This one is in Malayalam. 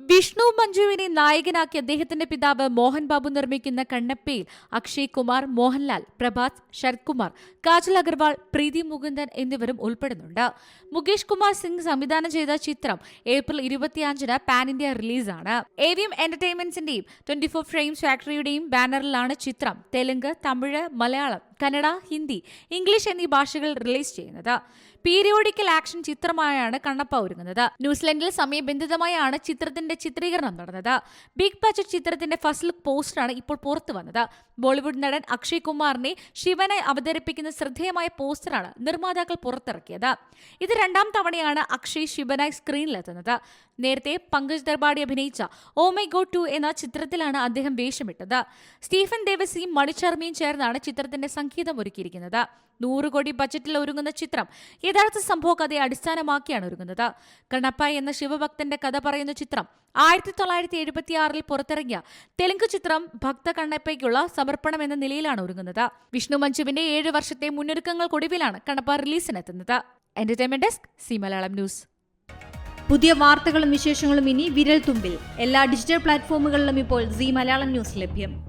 വിഷ്ണു മഞ്ജുവിനെ നായകനാക്കി അദ്ദേഹത്തിന്റെ പിതാവ് മോഹൻ ബാബു നിർമ്മിക്കുന്ന കണ്ണപ്പയിൽ അക്ഷയ് കുമാർ മോഹൻലാൽ പ്രഭാത് ശരത് കുമാർ കാജൽ അഗർവാൾ പ്രീതി മുകുന്ദൻ എന്നിവരും ഉൾപ്പെടുന്നുണ്ട്. മുകേഷ് കുമാർ സിംഗ് സംവിധാനം ചെയ്ത ചിത്രം ഏപ്രിൽ ഇരുപത്തിയഞ്ചിന് പാൻ ഇന്ത്യ റിലീസാണ്. എവിഎം എന്റർടൈൻമെന്റ്സിന്റെയും ട്വന്റി ഫോർ ഫ്രെയിംസ് ഫാക്ടറിയുടെയും ബാനറിലാണ് ചിത്രം. തെലുങ്ക് തമിഴ് മലയാളം കന്നഡ ഹിന്ദി ഇംഗ്ലീഷ് എന്നീ ഭാഷകൾ റിലീസ് ചെയ്യുന്നത്. പീരിയോഡിക്കൽ ആക്ഷൻ ചിത്രമായാണ് കണ്ണപ്പ ഒരുങ്ങുന്നത്. ന്യൂസിലൻഡിൽ സമയബന്ധിതമായാണ് ചിത്രത്തിന്റെ ചിത്രീകരണം നടന്നത്. ബിഗ് ബജറ്റ് ചിത്രത്തിന്റെ ഫസ്റ്റ് ലുക്ക് പോസ്റ്ററാണ് ഇപ്പോൾ പുറത്തു വന്നത്. ബോളിവുഡ് നടൻ അക്ഷയ് കുമാറിനെ ശിവനായി അവതരിപ്പിക്കുന്ന ശ്രദ്ധേയമായ പോസ്റ്ററാണ് നിർമ്മാതാക്കൾ പുറത്തിറക്കിയത്. ഇത് രണ്ടാം തവണയാണ് അക്ഷയ് ശിവനായി സ്ക്രീനിലെത്തുന്നത്. നേരത്തെ പങ്കജ് ദർബാഡി അഭിനയിച്ച ഓ മൈ ഗോഡ് ടു എന്ന ചിത്രത്തിലാണ് അദ്ദേഹം വേഷമിട്ടത്. സ്റ്റീഫൻ ദേവസിയും മണിച്ചർമ്മയും ചേർന്നാണ് ചിത്രത്തിന്റെ സംഗീതം ഒരുക്കിയിരിക്കുന്നത് നൂറ് കോടി ബജറ്റിൽ ഒരുങ്ങുന്ന ചിത്രം യഥാർത്ഥ സംഭവ കഥയെ അടിസ്ഥാനമാക്കിയാണ് ഒരുങ്ങുന്നത്. കണ്ണപ്പ എന്ന ശിവഭക്തന്റെ കഥ പറയുന്ന ചിത്രം ആയിരത്തി തൊള്ളായിരത്തി എഴുപത്തി ആറിൽ പുറത്തിറങ്ങിയ തെലുങ്ക് ചിത്രം ഭക്ത കണ്ണപ്പയ്ക്കുള്ള സമർപ്പണം എന്ന നിലയിലാണ് ഒരുങ്ങുന്നത്. വിഷ്ണു മഞ്ജുവിന്റെ ഏഴ് വർഷത്തെ മുന്നൊരുക്കങ്ങൾക്കൊടുവിലാണ് Kannappa റിലീസിനെത്തുന്നത്. Entertainment desk Zee Malayalam news. പുതിയ വാർത്തകളും വിശേഷങ്ങളും ഇനി വിരൽ തുമ്പിൽ. എല്ലാ ഡിജിറ്റൽ പ്ലാറ്റ്ഫോമുകളിലും ഇപ്പോൾ സി മലയാളം ന്യൂസ് ലഭ്യം.